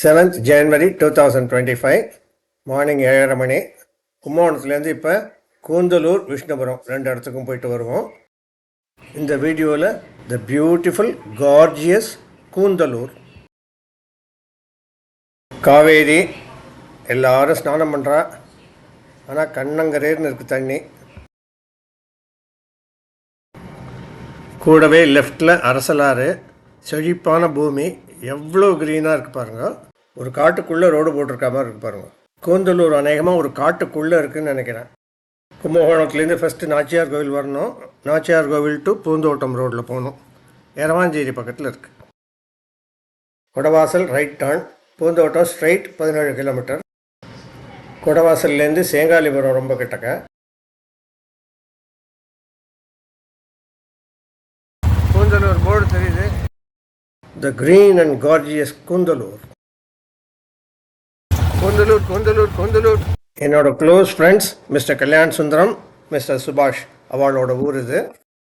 Seventh January two thousand twenty five morning ஏழரை மணி. கும்பகோணத்துலேருந்து இப்போ கூந்தலூர் விஷ்ணுபுரம் ரெண்டு இடத்துக்கும் போயிட்டு வருவோம். இந்த வீடியோவில் the beautiful gorgeous Koonthalur. Kaveri எல்லாரும் ஸ்நானம் பண்ணுறா ஆனால் கண்ணங்கரேர்னு இருக்குது தண்ணி. கூடவே லெஃப்டில் அரசலாறு செழிப்பான பூமி எவ்வளோ க்ரீனாக இருக்குது பாருங்க. ஒரு காட்டுக்குள்ளே ரோடு போட்டிருக்க மாதிரி இருக்கு பாருங்க. கூந்தலூர் அநேகமாக ஒரு காட்டுக்குள்ளே இருக்குதுன்னு நினைக்கிறேன். கும்பகோணத்துலேருந்து ஃபஸ்ட்டு நாச்சியார் கோவில் வரணும். நாச்சியார் கோவில் டு பூந்தோட்டம் ரோட்டில் போகணும். எரவாஞ்சேரி பக்கத்தில் இருக்குது Kodavasal right turn Poonthottam straight பதினேழு கிலோமீட்டர் கொடவாசல்லேருந்து சேங்காலிபுரம் ரொம்ப கிட்டக்க. கூந்தலூர் போர்டு தெரியுது. The green and gorgeous Koonthalur Koonthalur Koonthalur Koonthalur என்னோட close friends Mister Kalyan Sundaram Mister சுபாஷ் அவளோட ஊர் இது.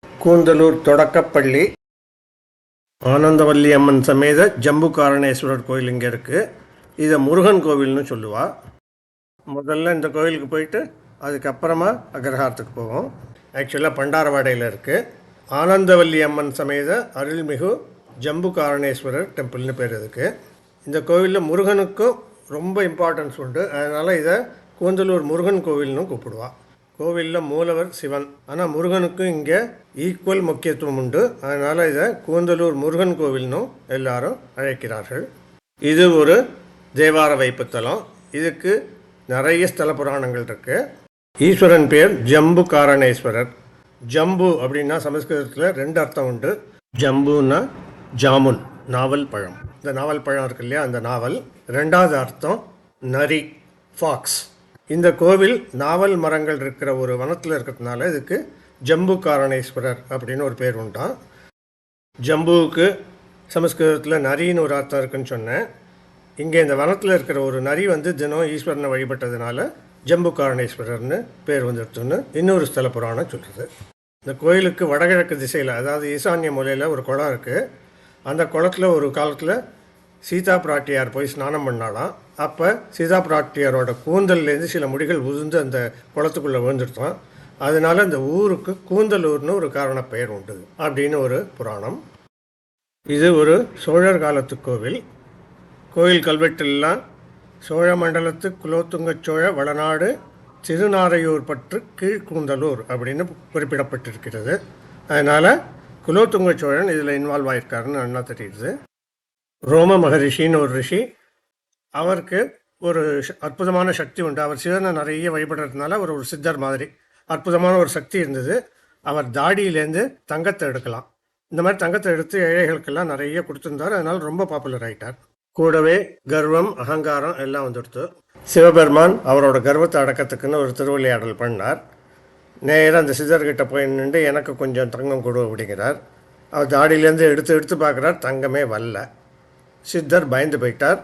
கூந்தலூர் தொடக்கப்பள்ளி. ஆனந்தவல்லி அம்மன் சமேத ஜம்பு காரணேஸ்வரர் கோயில் இங்கே இருக்குது இதை முருகன் கோவில்னு சொல்லுவா. முதல்ல இந்த கோயிலுக்கு போயிட்டு அதுக்கப்புறமா அக்ரஹாரத்துக்கு போவோம். ஆக்சுவலாக பண்டாரவாடையில் இருக்குது ஆனந்தவல்லி அம்மன் சமேத அருள்மிகு ஜம்பு காரணேஸ்வரர் டெம்பிள்னு பேர் இதுக்கு இந்த கோவிலில் முருகனுக்கும் ரொம்ப இம்பார்ட்டன்ஸ் உண்டு. அதனால் இதை கூந்தலூர் முருகன் கோவில்னு கூப்பிடுவா. கோவிலில் மூலவர் சிவன். ஆனால் முருகனுக்கும் இங்கே ஈக்குவல் முக்கியத்துவம் உண்டு. அதனால் இதை கூந்தலூர் முருகன் கோவில்னும் எல்லாரும் அழைக்கிறார்கள். இது ஒரு தேவார வைப்புத்தலம் இதுக்கு நிறைய ஸ்தல புராணங்கள் இருக்கு. ஈஸ்வரன் பேர் ஜம்பு காரணேஸ்வரர் ஜம்பு அப்படின்னா சமஸ்கிருதத்தில் ரெண்டு அர்த்தம் உண்டு. ஜம்புன்னா ஜாமுன் நாவல் பழம். இந்த நாவல் பழம் இருக்கு இல்லையா அந்த நாவல். ரெண்டாவது அர்த்தம் நரி ஃபாக்ஸ் இந்த கோவில் நாவல் மரங்கள் இருக்கிற ஒரு வனத்தில் இருக்கிறதுனால இதுக்கு ஜம்பு காரணேஸ்வரர் அப்படின்னு ஒரு பேர் உண்டாம். ஜம்புவுக்கு சமஸ்கிருதத்தில் நரின்னு ஒரு அர்த்தம் இருக்குன்னு சொன்னேன். இங்கே இந்த வனத்தில் இருக்கிற ஒரு நரி வந்து தினம் ஈஸ்வரனை வழிபட்டதுனால ஜம்பு காரணேஸ்வரர்னு பேர் வந்துடுத்துன்னு இன்னொரு ஸ்தல புராணம் சொல்கிறது இந்த கோயிலுக்கு வடகிழக்கு திசையில் அதாவது ஈசான்ய மூலையில் ஒரு குளம் இருக்குது அந்த குளத்தில் ஒரு காலத்தில் சீதா பிராட்டியார் போய் ஸ்நானம் பண்ணாலாம் அப்போ சீதா பிராட்டியாரோட கூந்தல்லேருந்து சில முடிகள் உதிர்ந்து அந்த குளத்துக்குள்ளே விழுந்துருத்தோம் அதனால் அந்த ஊருக்கு கூந்தலூர்னு ஒரு காரண பெயர் உண்டு அப்படின்னு ஒரு புராணம். இது ஒரு சோழர் காலத்து கோவில். கோயில் கல்வெட்டெல்லாம் சோழ மண்டலத்து குலோத்துங்க சோழ வளநாடு திருநாரையூர் பற்று கீழ்கூந்தலூர் அப்படின்னு குறிப்பிடப்பட்டிருக்கிறது. அதனால் குலோத்துங்க சோழன் இதில் இன்வால்வ் ஆயிருக்காருன்னு நல்லா தெரியுது. ரோம மகரிஷின்னு ஒரு ரிஷி. அவருக்கு ஒரு அற்புதமான சக்தி உண்டு. அவர் சிவனை நிறைய வழிபடுறதுனால அவர் ஒரு சித்தர் மாதிரி. அற்புதமான ஒரு சக்தி இருந்தது. அவர் தாடியிலேருந்து தங்கத்தை எடுக்கலாம். இந்த மாதிரி தங்கத்தை எடுத்து ஏழைகளுக்கெல்லாம் நிறைய கொடுத்துருந்தார். அதனால் ரொம்ப பாப்புலர் ஆகிட்டார் கூடவே கர்வம் அகங்காரம் எல்லாம் வந்துடுத்து. சிவபெருமான் அவரோட கர்வத்தை அடக்கத்துக்குன்னு ஒரு திருவிளையாடல் பண்ணார். நேராக அந்த சித்தர்கிட்ட போய் நின்று எனக்கு கொஞ்சம் தங்கம் கொடு அப்படிங்கிறார். அவர் தாடியிலேருந்து எடுத்து எடுத்து பார்க்குறார். தங்கமே வரல. சித்தர் பயந்து போயிட்டார்.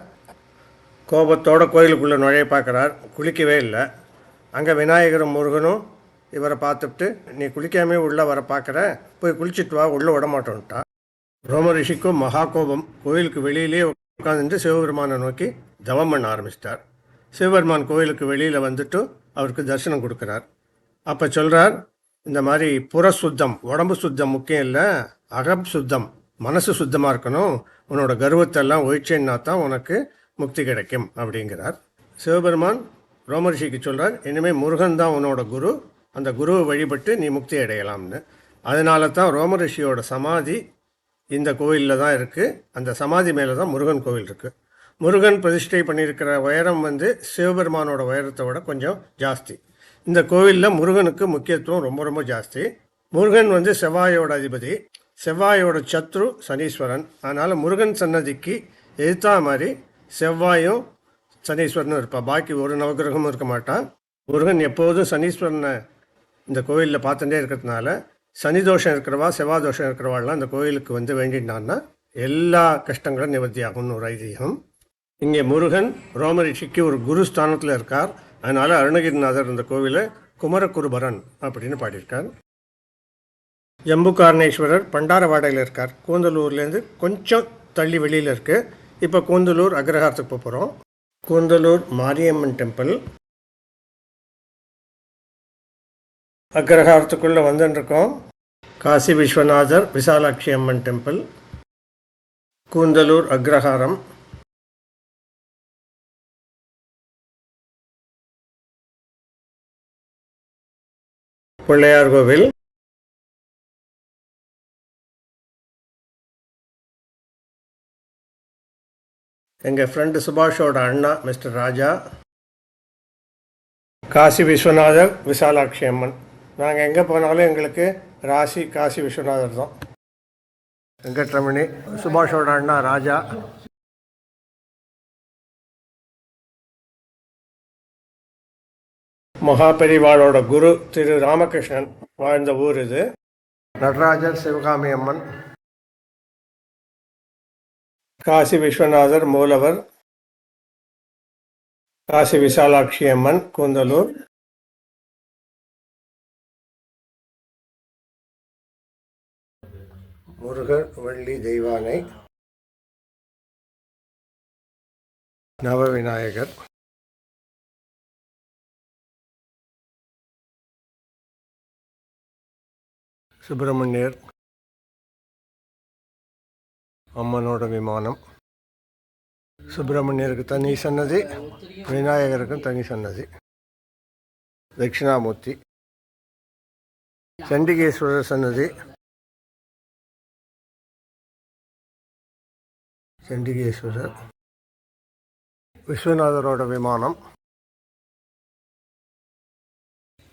கோபத்தோட கோயிலுக்குள்ளே நுழைய பார்க்குறார். குளிக்கவே இல்லை. அங்கே விநாயகரும் முருகனும் இவரை பார்த்துட்டு நீ குளிக்காமே உள்ளே வர பார்க்குற. போய் குளிச்சுட்டு வா. உள்ளே விட மாட்டோன்ட்டா ரோம ரிஷிக்கும் மகா கோபம். கோயிலுக்கு வெளியிலேயே உட்காந்துட்டு சிவபெருமானை நோக்கி தவம் பண்ண ஆரம்பிச்சிட்டார். சிவபெருமான் கோயிலுக்கு வெளியில் வந்துட்டு அவருக்கு தரிசனம் கொடுக்குறார். அப்போ சொல்கிறார் இந்த மாதிரி புற சுத்தம் உடம்பு சுத்தம் முக்கியம் இல்லை அகம் சுத்தம் மனசு சுத்தமாக இருக்கணும் உன்னோட கர்வத்தெல்லாம் ஒழிச்சேன்னா தான் உனக்கு முக்தி கிடைக்கும் அப்படிங்கிறார். சிவபெருமான் ரோமரிஷிக்கு சொல்கிறார் இனிமேல் முருகன் தான் உன்னோட குரு அந்த குருவை வழிபட்டு நீ முக்தி அடையலாம்னு. அதனால தான் ரோமரிஷியோட சமாதி இந்த கோவிலில் தான் இருக்குது அந்த சமாதி மேலே தான் முருகன் கோவில் இருக்குது முருகன் பிரதிஷ்டை பண்ணியிருக்கிற உயரம் வந்து சிவபெருமானோட உயரத்தை விட கொஞ்சம் ஜாஸ்தி. இந்த கோவிலில் முருகனுக்கு முக்கியத்துவம் ரொம்ப ரொம்ப ஜாஸ்தி. முருகன் வந்து செவ்வாயோட அதிபதி. செவ்வாயோட சத்ரு சனீஸ்வரன். அதனால் முருகன் சன்னதிக்கு எதிர்த்தா மாதிரி செவ்வாயும் சனீஸ்வரனும் இருப்பான் பாக்கி ஒரு நவகிரகமும் இருக்க மாட்டான். முருகன் எப்போதும் சனீஸ்வரனை இந்த கோவிலில் பார்த்துட்டே இருக்கிறதுனால சனி தோஷம் இருக்கிறவா செவ்வாய் தோஷம் இருக்கிறவாள்லாம் இந்த கோயிலுக்கு வந்து வேண்டினான்னா எல்லா கஷ்டங்களும் நிவர்த்தியாகும்னு ஒரு ஐதீகம். இங்கே முருகன் ரோமரிஷிக்கு ஒரு குரு ஸ்தானத்தில் இருக்கார். அதனால் அருணகிரிநாதர் இந்த கோவிலை குமரகுருபரன் அப்படின்னு பாடியிருக்கார். எம்புகாரணேஸ்வரர் பண்டாரவாடையில் இருக்கார். கூந்தலூர்லேருந்து கொஞ்சம் தள்ளி வெளியில் இருக்குது இப்போ கூந்தலூர் அக்ரஹாரத்துக்கு போகிறோம் கூந்தலூர் மாரியம்மன் டெம்பிள். அக்ரஹாரத்துக்குள்ளே வந்துட்டுருக்கோம் காசி விஸ்வநாதர் விசாலாட்சி அம்மன் டெம்பிள். கூந்தலூர் அக்ரஹாரம். பிள்ளையார் கோவில். எங்கள் ஃப்ரெண்டு சுபாஷோட அண்ணா மிஸ்டர் ராஜா. காசி விஸ்வநாதர் விசாலாட்சி அம்மன். நாங்கள் எங்கே போனாலும் எங்களுக்கு ராசி காசி விஸ்வநாதர் தான். வெங்கட்ரமணி சுபாஷோட அண்ணா ராஜா. மகாபெரிவாளோட குரு திரு ராமகிருஷ்ணன் வாழ்ந்த ஊர் இது. நடராஜர் சிவகாமி அம்மன். காசி விஸ்வநாதர் மூலவர். காசி விசாலாட்சி அம்மன் கூந்தலூர். முருகர் வள்ளி தெய்வானை. நவவிநாயகர். சுப்பிரமணியர் அம்மனோட விமானம். சுப்பிரமணியருக்கு தனி சன்னதி விநாயகருக்கும் தனி சன்னதி. தட்சிணாமூர்த்தி. சண்டிகேஸ்வரர் சன்னதி. சண்டிகேஸ்வரர். விஸ்வநாதரோட விமானம்.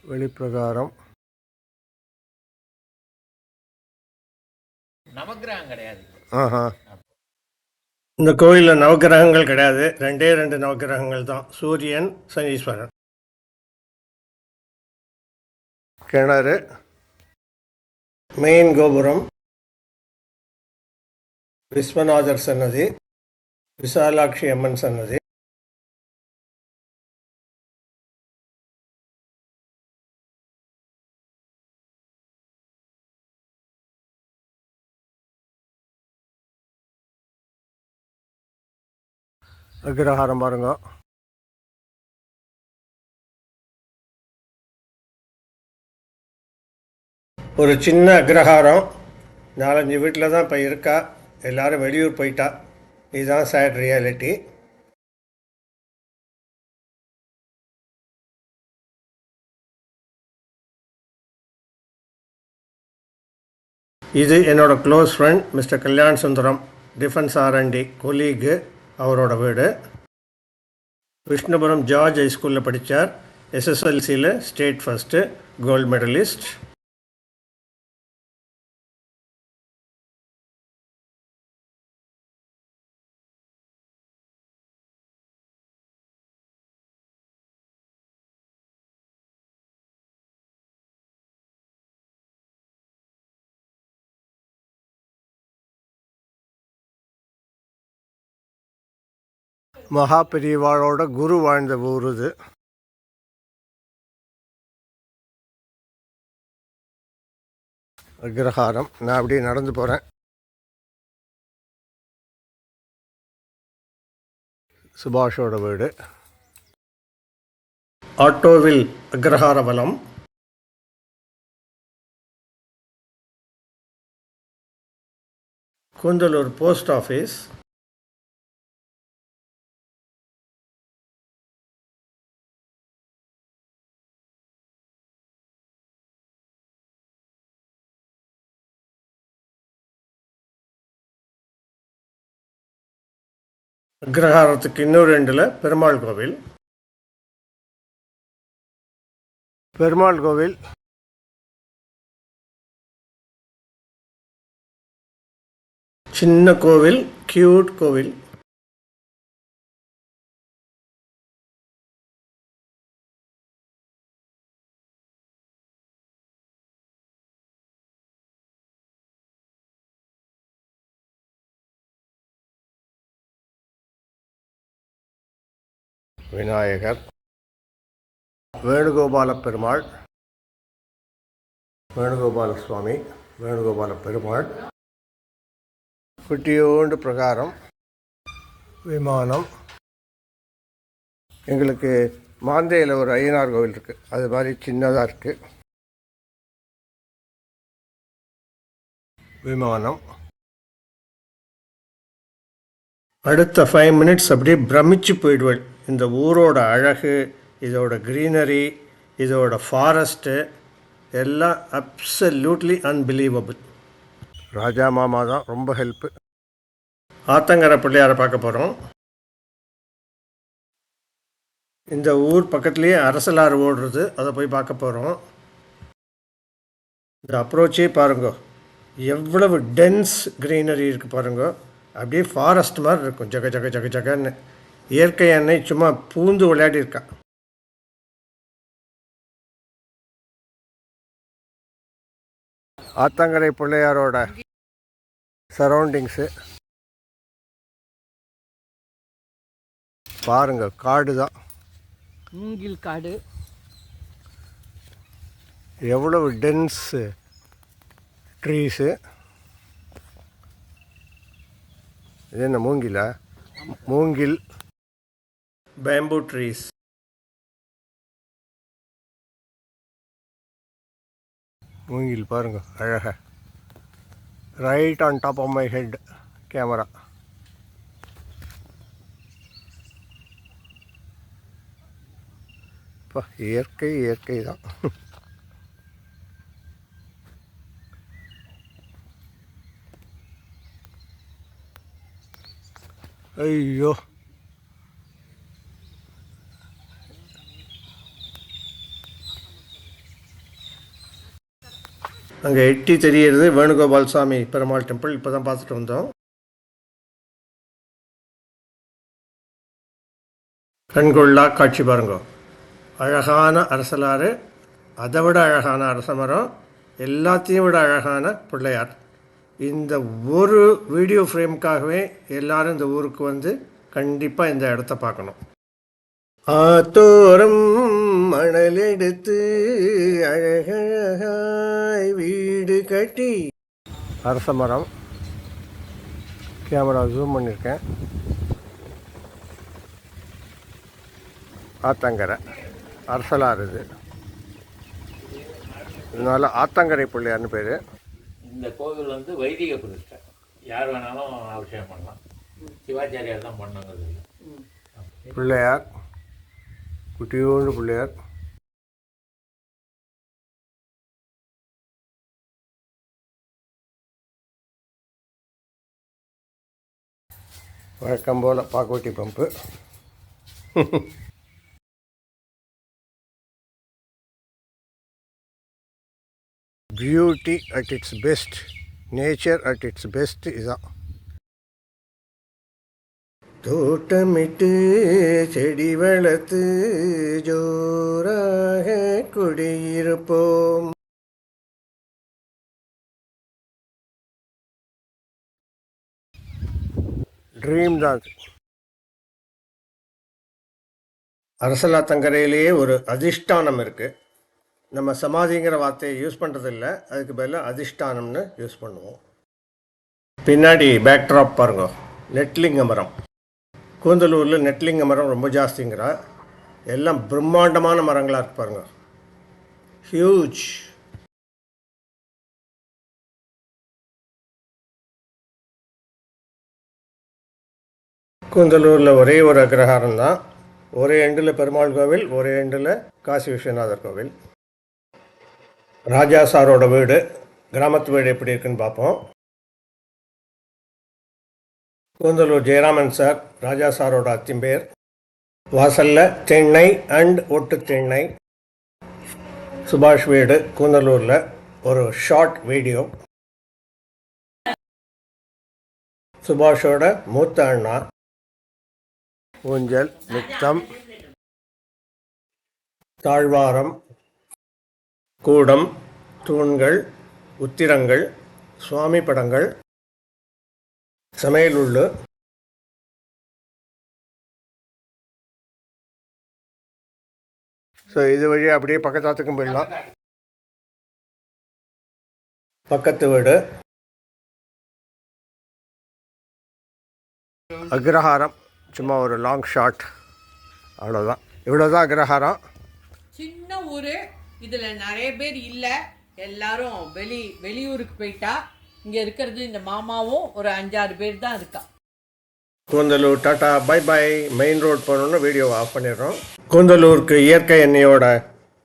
வெளிப்பிரகாரம். நவக்கிரகம் கிடையாது. ஆஹா. இந்த கோயிலில் நவக்கிரகங்கள் கிடையாது. ரெண்டே ரெண்டு நவக்கிரகங்கள் தான். சூரியன் சனீஸ்வரன். கிணறு. மெயின் கோபுரம். விஸ்வநாதர் சன்னதி. விசாலாட்சி அம்மன் சன்னதி. அக்ரஹாரம் பாருங்க. ஒரு சின்ன அக்ரஹாரம் நாலஞ்சு வீட்டில் தான் இப்போ இருக்கா. எல்லாரும் வெளியூர் போயிட்டா. இதுதான் சேட் ரியாலிட்டி இது என்னோட close friend Mister Kalyan Sundaram. Defence R and D colleague அவரோட வீடு. விஷ்ணுபுரம் ஜார்ஜ் ஹைஸ்கூலில் படித்தார் எஸ்எஸ்எல்சியில் ஸ்டேட் ஃபஸ்ட்டு கோல்டு மெடலிஸ்ட் மகா பெரியவாளோட குரு வாழ்ந்த ஊர் இது அக்ரஹாரம் நான் அப்படியே நடந்து போகிறேன் சுபாஷோட வீடு. ஆட்டோவில் அக்ரஹார வலம். Koonthalur post office. அக்ரஹாரத்துக்கு இன்னொரு ரெண்டில் பெருமாள் கோவில். பெருமாள் கோவில். சின்ன கோவில் கியூட் கோவில். விநாயகர். வேணுகோபால பெருமாள் வேணுகோபால சுவாமி வேணுகோபால பெருமாள் குட்டியோண்டு பிரகாரம் விமானம். எங்களுக்கு மாந்தையில் ஒரு ஐயனார் கோவில் இருக்குது அது மாதிரி சின்னதாக இருக்குது விமானம். அடுத்த ஃபைவ் மினிட்ஸ் அப்படியே பிரமிச்சு போயிடுவேன். இந்த ஊரோட அழகு இதோட க்ரீனரி இதோட ஃபாரஸ்ட்டு எல்லாம் அப்சல்யூட்லி அன்பிலீவபிள் ராஜா மாமா தான் ரொம்ப ஹெல்ப்பு ஆத்தங்கர பிள்ளையாரை பார்க்க போகிறோம் இந்த ஊர் பக்கத்துலேயே அரசலாறு ஓடுறது அதை போய் பார்க்க போகிறோம் இந்த அப்ரோச்சே பாருங்க. எவ்வளவு டென்ஸ் க்ரீனரி இருக்குது பாருங்க. அப்படியே ஃபாரஸ்ட் மாதிரி இருக்கும். ஜக ஜக ஜக ஜகன்னு. இயற்கை எண்ணெய் சும்மா பூந்து விளையாடி இருக்கா ஆத்தங்கரை பிள்ளையாரோட சரௌண்டிங்ஸு. பாருங்க காடு தான். மூங்கில் காடு. எவ்வளவு டென்ஸு ட்ரீஸு இது என்ன மூங்கிலா? மூங்கில். பேம்பூ ட்ரீஸ் மூங்கில் பாருங்க அழகா. Right on top of my head camera இப்போ இயற்கை இயற்கை தான். ஐயோ. அங்கே எட்டி தெரிகிறது வேணுகோபால் சாமி பெருமாள் டெம்பிள். இப்போ தான் பார்த்துட்டு வந்தோம். கண்கொள்ளா காட்சி பாருங்க. அழகான அரசலாறு. அதை விட அழகான அரசமரம். எல்லாத்தையும் விட அழகான பிள்ளையார். இந்த ஒரு வீடியோ ஃப்ரேமுக்காகவே எல்லாரும் இந்த ஊருக்கு வந்து கண்டிப்பாக இந்த இடத்த பார்க்கணும். ஆத்தோரம் மணல் எடுத்து அழகழகாய் வீடு கட்டி. அரச மரம். கேமரா ஜூம் பண்ணியிருக்கேன் ஆத்தங்கரை. அரசலாறு இது. இதனால ஆத்தங்கரை பிள்ளையார்னு பேர். இந்த கோவில் வந்து வைதிக பிரதிஷ்டை. யார் வேணாலும் அபிஷேகம் பண்ணலாம். சிவாச்சாரியார் தான் பண்ணங்கிறது பிள்ளையார். குட்டியோண்டு பிள்ளையார் வழக்கம் போல் பாக்கோட்டி pump beauty at its best nature at its best இதான் தோட்டமிட்டு செடி வளர்த்து ஜோராக குடியிருப்போம். ட்ரீம் தான் அரசலா தங்கரையிலேயே ஒரு அதிஷ்டானம் இருக்குது நம்ம சமாதிங்கிற வார்த்தையை யூஸ் பண்ணுறதில்ல அதுக்கு பதிலாக அதிஷ்டானம்னு யூஸ் பண்ணுவோம். பின்னாடி பேக்ட்ராப் பாருங்க. நெட்லிங்க மரம் கூந்தலூரில் நெட்லிங்க மரம் ரொம்ப ஜாஸ்திங்கிறா. எல்லாம் பிரம்மாண்டமான மரங்களாக இருக்கு பாருங்க. ஹியூஜ் கூந்தலூரில் ஒரே ஒரு அக்ரஹாரம் தான். ஒரே எண்டில் பெருமாள் கோவில் ஒரே எண்டில் காசி விஸ்வநாதர் கோவில். ராஜா சாரோட வீடு கிராமத்து வீடு எப்படி இருக்குன்னு பார்ப்போம். கூந்தலூர் ஜெயராமன் சார் ராஜா சாரோட அத்திம்பேர் வாசல்ல தென்னை அண்ட் ஒட்டு தென்னை சுபாஷ் வீடு கூந்தலூரில் ஒரு ஷார்ட் வீடியோ சுபாஷோட மூத்த அண்ணா. ஊஞ்சல் நித்தம் தாழ்வாரம். கூடம் தூண்கள் உத்திரங்கள் சுவாமி படங்கள். சமையலுள்ளு ஸோ இது வழியாக அப்படியே பக்கத்தாத்துக்கும் போயிடலாம். பக்கத்து வீடு. அக்ரஹாரம். சும்மா ஒரு லாங் ஷாட் அவ்வளோதான் இவ்வளோதான் அக்ரஹாரம். சின்ன ஊர். இதில் நிறைய பேர் இல்லை. எல்லாரும் வெளி வெளியூருக்கு போயிட்டா இங்கே இருக்கிறது இந்த மாமாவும் ஒரு அஞ்சாறு பேர் தான் இருக்கா. Koonthalur tata bye bye main road போனோன்னு வீடியோவை ஆஃப் பண்ணிடுறோம். கூந்தலூருக்கு இயற்கை எண்ணெயோட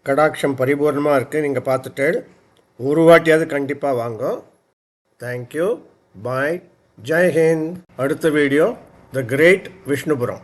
கடாட்சம் பரிபூர்ணமாக இருக்குது நீங்கள் பார்த்துட்டு ஒரு வாட்டியாவது கண்டிப்பாக வாங்க. தேங்க்யூ பாய் ஜெய் ஹிந்த் அடுத்த வீடியோ த கிரேட் விஷ்ணுபுரம்